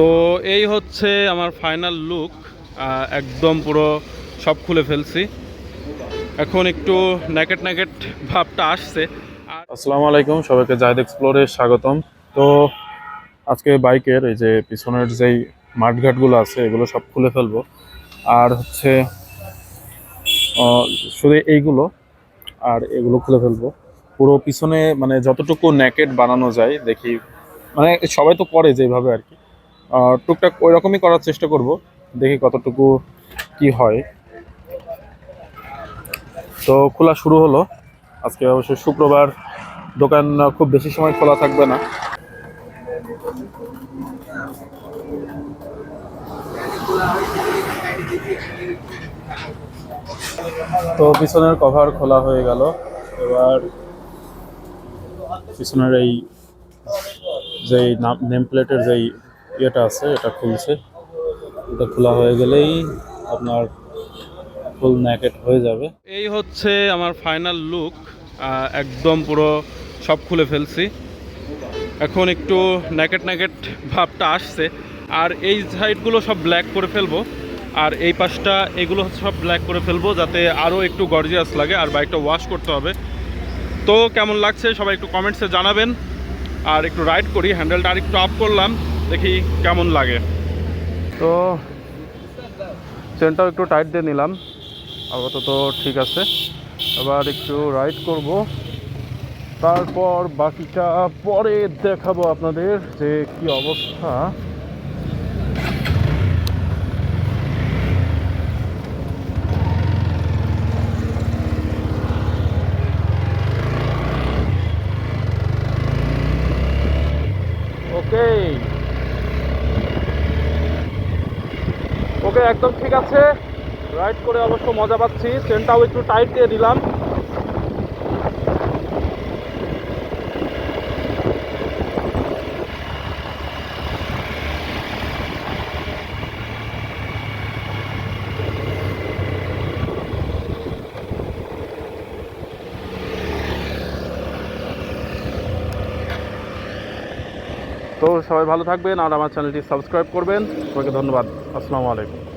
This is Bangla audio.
তো এই হচ্ছে আমার ফাইনাল লুক একদম পুরো সব খুলে ফেলছি। এখন একটু ন্যাকেট ন্যাকেট ভাবটা আসছে। আসসালামু আলাইকুম, সবাইকে জাহেদ এক্সপ্লোরে স্বাগতম। তো আজকে বাইকের এই যে পিছনের যেই মাঠঘাটগুলো আছে, এগুলো সব খুলে ফেলব। আর হচ্ছে শুধু এইগুলো, আর এগুলো খুলে ফেলব। পুরো পিছনে মানে যতটুকু ন্যাকেট বানানো যায়, দেখি মানে সবাই তো করে যেভাবে আর কি। টুকটাক ওই রকমই করার চেষ্টা করব। দেখি কতটুকু কি হয়। তো খোলা শুরু হলো। আজকে অবশ্য শুক্রবার, দোকান খুব বেশি সময় খোলা থাকবে না। তো পিছনের কভার খোলা হয়ে গেল। এবার পিছনের এই যেই নেম প্লেটের যেই ইয়েটা আছে, এটা খুলছে। এটা খোলা হয়ে গেলেই আপনার ফুল ন্যাকেট হয়ে যাবে। এই হচ্ছে আমার ফাইনাল লুক একদম পুরো সব খুলে ফেলছি। এখন একটু ন্যাকেট ন্যাকেট ভাবটা আসছে। আর এই সাইডগুলো সব ব্ল্যাক করে ফেলব। আর এই পাশটা, এগুলো হচ্ছে সব ব্ল্যাক করে ফেলব, যাতে আরও একটু গর্জিয়াস লাগে আর বাইকটা ওয়াশ করতে হবে। তো কেমন লাগছে সবাই একটু কমেন্টসে জানাবেন। আর একটু রাইড করি হ্যান্ডেলটা আর একটু আপ করলাম। দেখি কেমন লাগে। তো চেনটাও একটু টাইট দিয়ে নিলাম। আপাতত ঠিক আছে। এবার একটু রাইড করব। তারপর বাকিটা পরে দেখাবো আপনাদের যে কি অবস্থা। ওকে ওকে একদম ঠিক আছে। রাইড করে অবশ্য মজা পাচ্ছি। চেনটাও একটু টাইট দিয়ে দিলাম। তো সবাই ভালো থাকবেন আর আমার চ্যানেলটি সাবস্ক্রাইব করবেন। সবাইকে ধন্যবাদ। আসসালামু আলাইকুম।